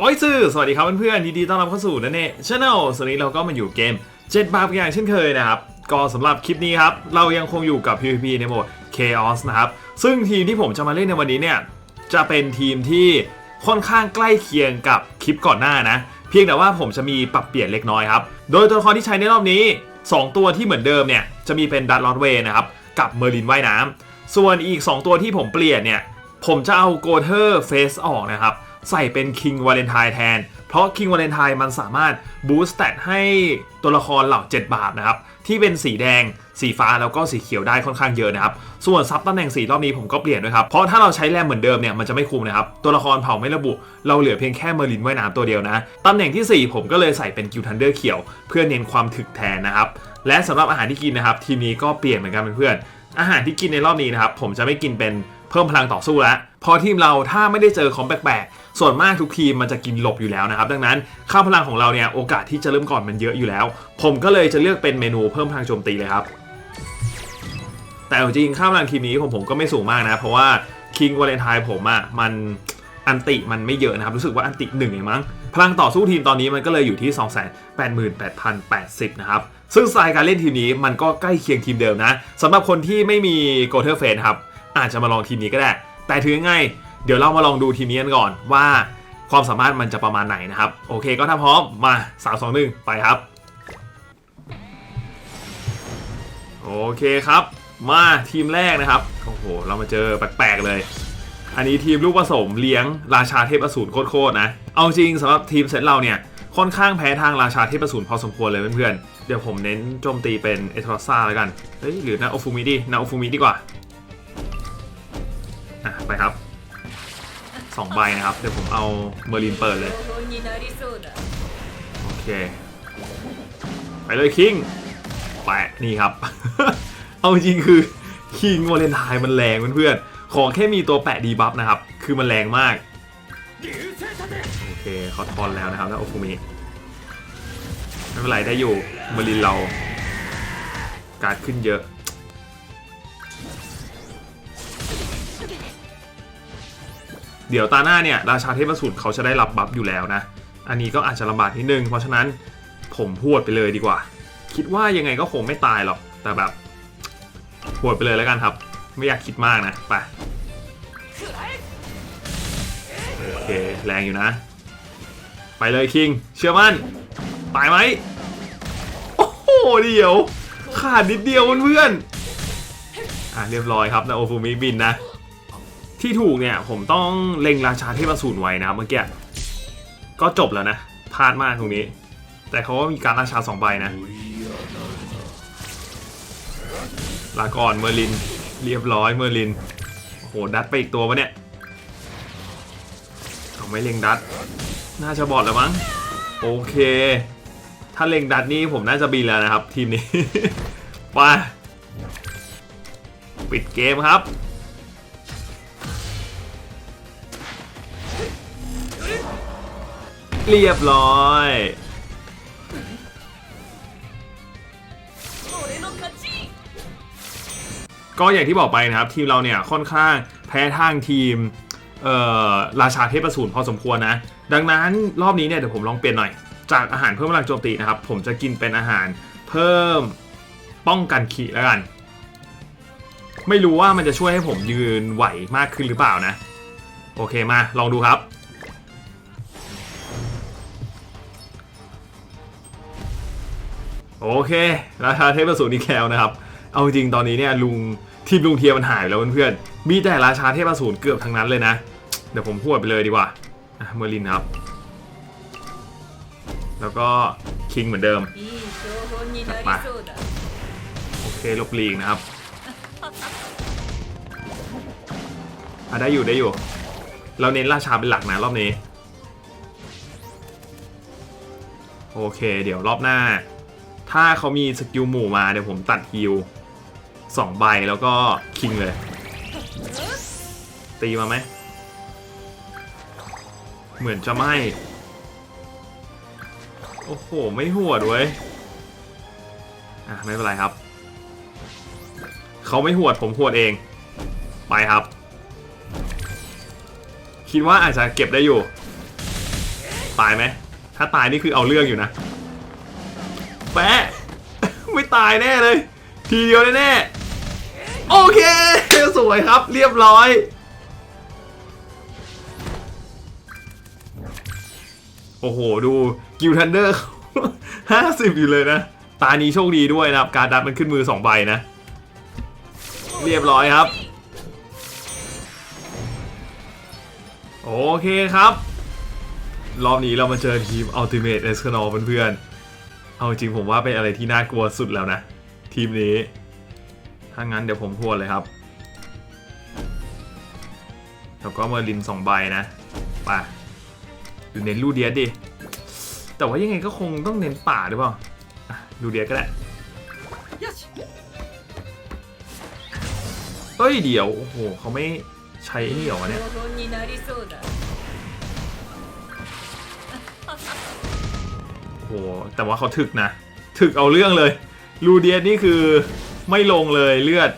โอ้ยซื่อสวัสดีครับเพื่อนๆยินดีต้อนรับเข้าสู่นั่นเองช anel สวัสดีเราก็มาอยู่เกม 7 บาทอย่างเช่นเคยนะครับ ก็สำหรับคลิปนี้ครับ เรายังคงอยู่กับ PVP ในโหมด Chaos นะครับ ซึ่งทีมที่ผมจะมาเล่นในวันนี้เนี่ย จะเป็นทีมที่ค่อนข้างใกล้เคียงกับคลิปก่อนหน้านะ เพียงแต่ว่าผมจะมีปรับเปลี่ยนเล็กน้อยครับ โดยตัวละครที่ใช้ในรอบนี้ 2 ตัวที่เหมือนเดิมเนี่ยจะมีเป็นดัตลอตเวนะครับกับเมอร์ลินว่ายน้ำส่วนอีก 2 ตัวที่ผมเปลี่ยนเนี่ยผมจะเอาโกเทอร์เฟสออกนะครับ ใส่เป็นคิงวาเลนไทน์แทน เพราะคิงวาเลนไทน์มันสามารถบูสต์สเตตให้ตัวละครเหล่า 7 บาทนะครับ ที่เป็นสีแดง สีฟ้าแล้วก็สีเขียวได้ค่อนข้างเยอะนะครับ ส่วนซับตำแหน่งสีรอบนี้ผมก็เปลี่ยนด้วยครับ เพราะถ้าเราใช้แรมเหมือนเดิมเนี่ยมันจะไม่คุ้มนะครับ ตัวละครเผ่าไม่ระบุ เราเหลือเพียงแค่เมอร์ลินว่ายน้ำตัวเดียวนะ ตำแหน่งทีสี่4 ผมก็เลยใส่เป็นกิลทันเดอร์เขียว เพื่อเน้นความถึกแทนนะครับ และสำหรับอาหารที่กินนะครับทีมนี้ก็เปลี่ยนเหมือนกันเพื่อนๆอาหารที่กินในรอบนี้นะครับผมจะไม่กินเป็น เพิ่มพลังต่อสู้แล้วพอทีมเราถ้าไม่ได้เจอของแปลกๆส่วนมากทุกทีมมันจะกินหลบอยู่แล้วนะครับ ดังนั้นค่าพลังของเราเนี่ยโอกาสที่จะเริ่มก่อนมันเยอะอยู่แล้ว ผมก็เลยจะเลือกเป็นเมนูเพิ่มพลังโจมตีเลยครับ แต่จริงค่าพลังทีมนี้ผมผมก็ไม่สูงมากนะ เพราะว่าคิงวาเลนไทน์ผมอะ่ะมันอันติมันไม่เยอะนะครับ รู้สึกว่าอันติหนึ่งเองมั้ง พลังต่อสู้ทีมตอนนี้มันก็เลยอยู่ที่ 288,080 นะครับ ซึ่งสไตล์การเล่นทีมนี้มันก็ใกล้เคียงทีมเดิมนะสำหรับคนที่ไม่มีโกเทอร์เฟนครับ อาจจะมาลองทีมนี้ก็ได้ แต่ถือง่ายๆเดี๋ยวเรามาลองดูทีมนี้กันก่อนว่าความสามารถมันจะประมาณไหนนะครับ โอเคก็ถ้าพร้อมมา 3 2 1 ไปครับ โอเคครับ มาทีมแรกนะครับ โอ้โห เรามาเจอแปลกๆเลย อันนี้ทีมลูกผสมเลี้ยงราชาเทพอสูรโคตรๆนะ เอาจริงสำหรับทีมเซตเราเนี่ย ค่อนข้างแพ้ทางราชาเทพอสูรพอสมควรเลยเพื่อนๆ เดี๋ยวผมเน้นโจมตีเป็นเอทรอซ่าแล้วกัน เฮ้ยหรือนาโอฟูมิดีนาโอฟูมิดีกว่า ไปครับสองใบนะครับ เดี๋ยวผมเอาเมอร์ลินเปิดเลย โอเค ไปเลยคิงแปะนี่ครับ เอาจริงคือคิงวาเลนไทน์มันแรงเพื่อนๆ ของแค่มีตัวแปะดีบัฟนะครับ คือมันแรงมาก โอเคเขาทอนแล้วนะครับแล้วโอฟูมิไม่เป็นไรได้อยู่เมอร์ลินเรา การขึ้นเยอะ เดี๋ยวตาหน้าเนี่ยราชาเทพสูตรเขาจะได้รับบัฟอยู่แล้วนะ อันนี้ก็อาจจะลำบากนิดนึง เพราะฉะนั้นผมพูดไปเลยดีกว่า คิดว่ายังไงก็คงไม่ตายหรอก แต่แบบพูดไปเลยแล้วกันครับ ไม่อยากคิดมากนะ ไป โอเค แรงอยู่นะ ไปเลยคิง เชื่อมั่น ตายไหม โอ้โห เดี๋ยว ขาดนิดเดียวเพื่อนอะเรียบร้อยครับนะโอฟูมิบินนะ ที่ถูกเนี่ยผมต้องเล็งราชาเทพสูรไว้นะครับเมื่อกี้ก็จบแล้วนะพลาดมากตรงนี้ แต่เขาก็มีการราชาสองใบนะลาก่อนเมอร์ลิน เรียบร้อยเมอร์ลินโอ้โหดัดไปอีกตัววะเนี่ยเอาไม่เล็งดัด น่าจะบอดแล้วมั้งโอเค ถ้าเล็งดัดนี่ผมน่าจะบินแล้วนะครับทีมนี้ ไปปิดเกมครับ เรียบร้อยก็อย่างที่บอกไปนะครับ ทีมเราเนี่ยค่อนข้างแพ้ทางทีมราชาเทพประสูนพอสมควรนะ ดังนั้นรอบนี้เนี่ยเดี๋ยวผมลองเปลี่ยนหน่อย จากอาหารเพิ่มพลังโจมตีนะครับ ผมจะกินเป็นอาหารเพิ่มป้องกันขีแล้วกัน ไม่รู้ว่ามันจะช่วยให้ผมยืนไหวมากขึ้นหรือเปล่านะ โอเคมาลองดูครับ โอเค ราชาเทพประสูตรนี่แคล้นะครับ เอาจริงตอนนี้เนี่ยลุงทีมลุงเทียมันหายแล้วเพื่อนๆ มีแต่ราชาเทพประสูตรเกือบทั้งนั้นเลยนะ เดี๋ยวผมพูดไปเลยดีกว่าเมอร์ลินครับ แล้วก็คิงเหมือนเดิมมาโอเคลบลีกนะครับอะได้อยู่ได้อยู่ เราเน้นราชาเป็นหลักนะรอบนี้ โอเค เดี๋ยวรอบหน้า ถ้าเขามีสกิลหมู่มาเดี๋ยวผมตัดฮิวสองใบแล้วก็คิงเลย ตีมาไหม เหมือนจะไม่ โอ้โห ไม่หัวดเว้ย อะ ไม่เป็นไรครับ เขาไม่หัวดผมหัวดเอง ไปครับ คิดว่าอาจจะเก็บได้อยู่ ตายไหม ถ้าตายนี่คือเอาเรื่องอยู่นะ แปะไม่ตายแน่เลย ทีเดียวแน่ๆโอเค สวยครับเรียบร้อย โอ้โห ดูกิวทันเดอร์ห้าสิบอยู่เลยนะ ตานี้โชคดีด้วยนะครับ การดัดมันขึ้นมือสองใบนะ เรียบร้อยครับ โอเคครับ รอบนี้เรามาเจอทีม Ultimate e s c a n o เพื่อนๆ เอาจริงผมว่าเป็นอะไรที่น่ากลัวสุดแล้วนะ ทีมนี้ ถ้างั้นเดี๋ยวผมทวนเลยครับ แล้วก็เมอร์ลินสองใบนะไป่ะดูเน้นลูเดียสดิ แต่ว่ายังไงก็คงต้องเน้นป่าหรือเปล่าอะลูเดียสก็ได้เฮ้ยเดี๋ยว โอ้โหเขาไม่ใช้ไอ้นี่เหรอวะเนี่ย หแต่ว่าเขาถึกนะ ถึกเอาเรื่องเลยลูเดียสนี่คือไม่ลงเลยเลือด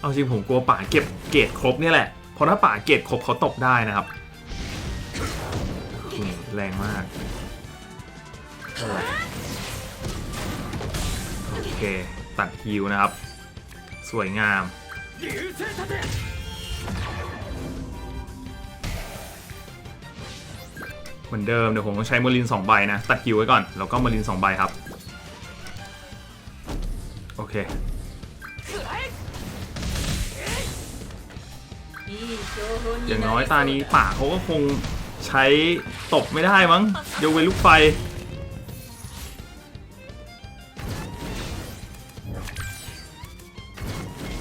เอาจริงผมกลัวป่าเก็บเกรดครบเนี่ยแหละ เพราะถ้าป่าเกรดครบเขาตกได้นะครับ แรงมาก โอเค ตัดฮิวนะครับ สวยงาม เหมือนเดิมเดี๋ยวผมต้องใช้เมอร์ลิน2ใบนะตัดคิวไว้ก่อนแล้วก็เมอร์ลิน2ใบครับ โอเคอย่างน้อยตานี้ป่าเขาก็คงใช้ตบไม่ได้มั้งยกเว้นลูกไฟ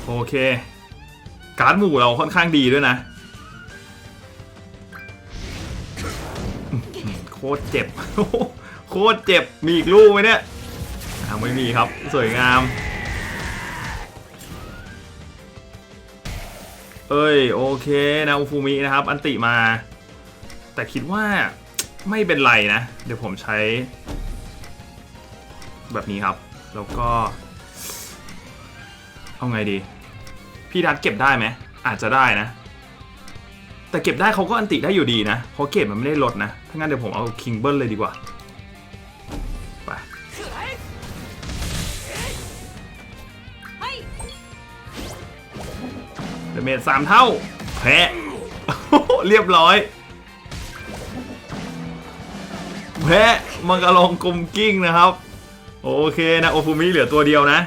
โอเค การ์ดหมู่เราค่อนข้างดีด้วยนะ ตรเจ็บ โคตรเจ็บ มีอีกลูกไหมเนี่ยไม่มีครับ สวยงาม เอ้ย โอเคนะอุฟูมินะครับ อันติมา แต่คิดว่าไม่เป็นไรนะ เดี๋ยวผมใช้ แบบนี้ครับ แล้วก็ เอาไงดี พี่ดัดเก็บได้ไหม อาจจะได้นะ แต่เก็บได้เขาก็อันติได้อยู่ดีนะ เพราะเก็บมันไม่ได้ลดนะ ถ้างั้นเดี๋ยวผมเอาคิงเบิลเลยดีกว่า ไป เดเมจสามเท่า แพ้ เรียบร้อย แพ้มังกรลองกลมกิ้งนะครับ โอเคนะ โอฟูมิเหลือตัวเดียวนะ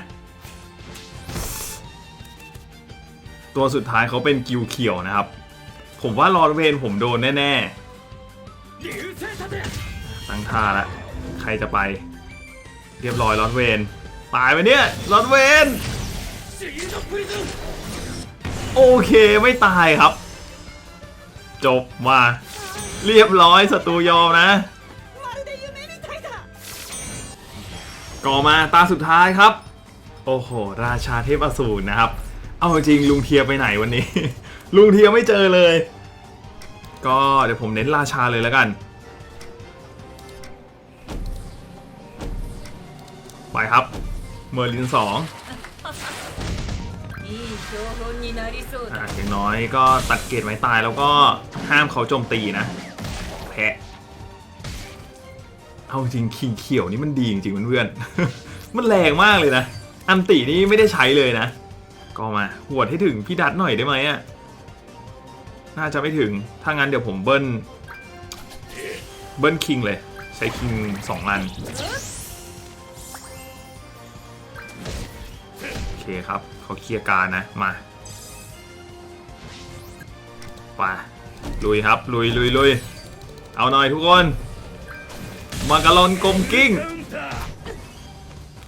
ตัวสุดท้ายเขาเป็นกิวเขียวนะครับ ผมว่าลอร์ดเวนผมโดนแน่ๆ ตั้งท่าละ ใครจะไป เรียบร้อยลอร์ดเวนตายไปเนี่ยลอร์ดเวนโอเคไม่ตายครับ จบมา เรียบร้อยศัตรูยอมนะก่อมาตาสุดท้ายครับ โอ้โห ราชาเทพอสูรนะครับ เอาจริงลุงเทียไปไหนวันนี้ ลุงเทียไม่เจอเลย ก็เดี๋ยวผมเน้นราชาเลยแล้วกัน ไปครับ เมอร์ลินสองอย่างน้อยก็ตัดเกตไว้ตายแล้วก็ห้ามเขาโจมตีนะแพ้เอาจริงคิงเขียวนี่มันดีจริงๆเพื่อนมันแรงมากเลยนะ อันตีนี่ไม่ได้ใช้เลยนะ ก็มาหวดให้ถึงพี่ดัดหน่อยได้ไหมอะ น่าจะไม่ถึง ถ้างั้นเดี๋ยวผมเบิ้ล เบิ้ลคิงเลย ใช้คิงสองอัน โอเคครับ เขาเคลียร์การนะ มาไปลุยครับ ลุยลุยลุยเอาหน่อยทุกคนมากะลอนกลมกิ้ง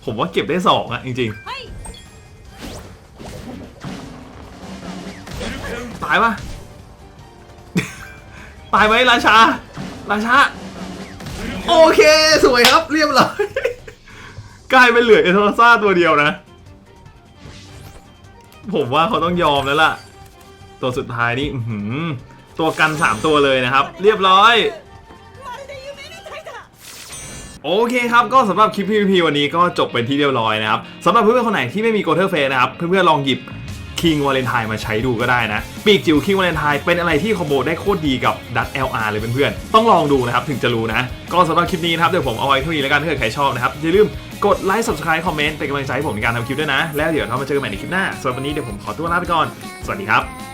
ผมว่าเก็บได้สองอะจริงはายปะตายไหมราชา ราชา โอเค สวยครับ เรียบร้อยกลายเป็นเหลือเอโทรซ่าตัวเดียวนะ ผมว่าเขาต้องยอมแล้วล่ะ ตัวสุดท้ายนี่หืตัวกัน 3 ตัวเลยนะครับ เรียบร้อยโอเคครับก็สำหรับคลิป PVP วันนี้ก็จบเป็นที่เรียบร้อยนะครับสำหรับเพื่อนๆคนไหนที่ไม่มีโกเทอร์เฟสนะครับ เพื่อนๆลองหยิบ คิงวาเลนไทน์มาใช้ดูก็ได้นะ ปีกจิ๋วคิงวาเลนไทน์เป็นอะไรที่คอมโบได้โคตรดีกับดัตเอลอาร์เลยเพื่อนๆ ต้องลองดูนะครับถึงจะรู้นะ ก็สำหรับคลิปนี้นะครับเดี๋ยวผมเอาไว้เท่านี้แล้วกันถ้าเกิดใครชอบนะครับอย่าลืมกดไลค์ subscribe คอมเมนต์เป็นกำลังใจให้ผมในการทำคลิปด้วยนะ แล้วเดี๋ยวเรามาเจอกันใหม่ในคลิปหน้าสำหรับวันนี้เดี๋ยวผมขอตัวลาไปก่อน สวัสดีครับ